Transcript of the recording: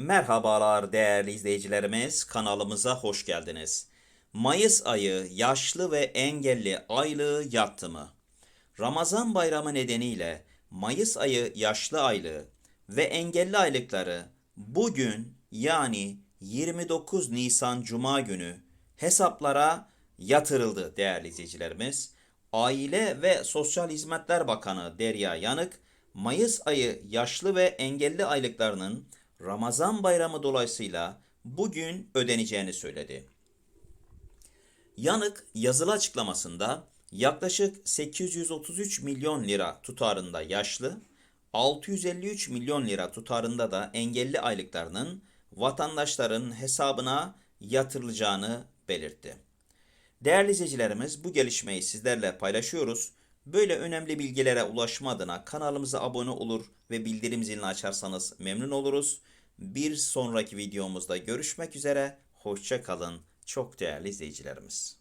Merhabalar değerli izleyicilerimiz, kanalımıza hoş geldiniz. Mayıs ayı yaşlı ve engelli aylığı yattı mı? Ramazan bayramı nedeniyle Mayıs ayı yaşlı aylığı ve engelli aylıkları bugün yani 29 Nisan Cuma günü hesaplara yatırıldı değerli izleyicilerimiz. Aile ve Sosyal Hizmetler Bakanı Derya Yanık, Mayıs ayı yaşlı ve engelli aylıklarının Ramazan bayramı dolayısıyla bugün ödeneceğini söyledi. Yanık yazılı açıklamasında yaklaşık 833 milyon lira tutarında yaşlı, 653 milyon lira tutarında da engelli aylıklarının vatandaşların hesabına yatırılacağını belirtti. Değerli izleyicilerimiz bu gelişmeyi sizlerle paylaşıyoruz. Böyle önemli bilgilere ulaşma adına kanalımıza abone olur ve bildirim zilini açarsanız memnun oluruz. Bir sonraki videomuzda görüşmek üzere. Hoşça kalın çok değerli izleyicilerimiz.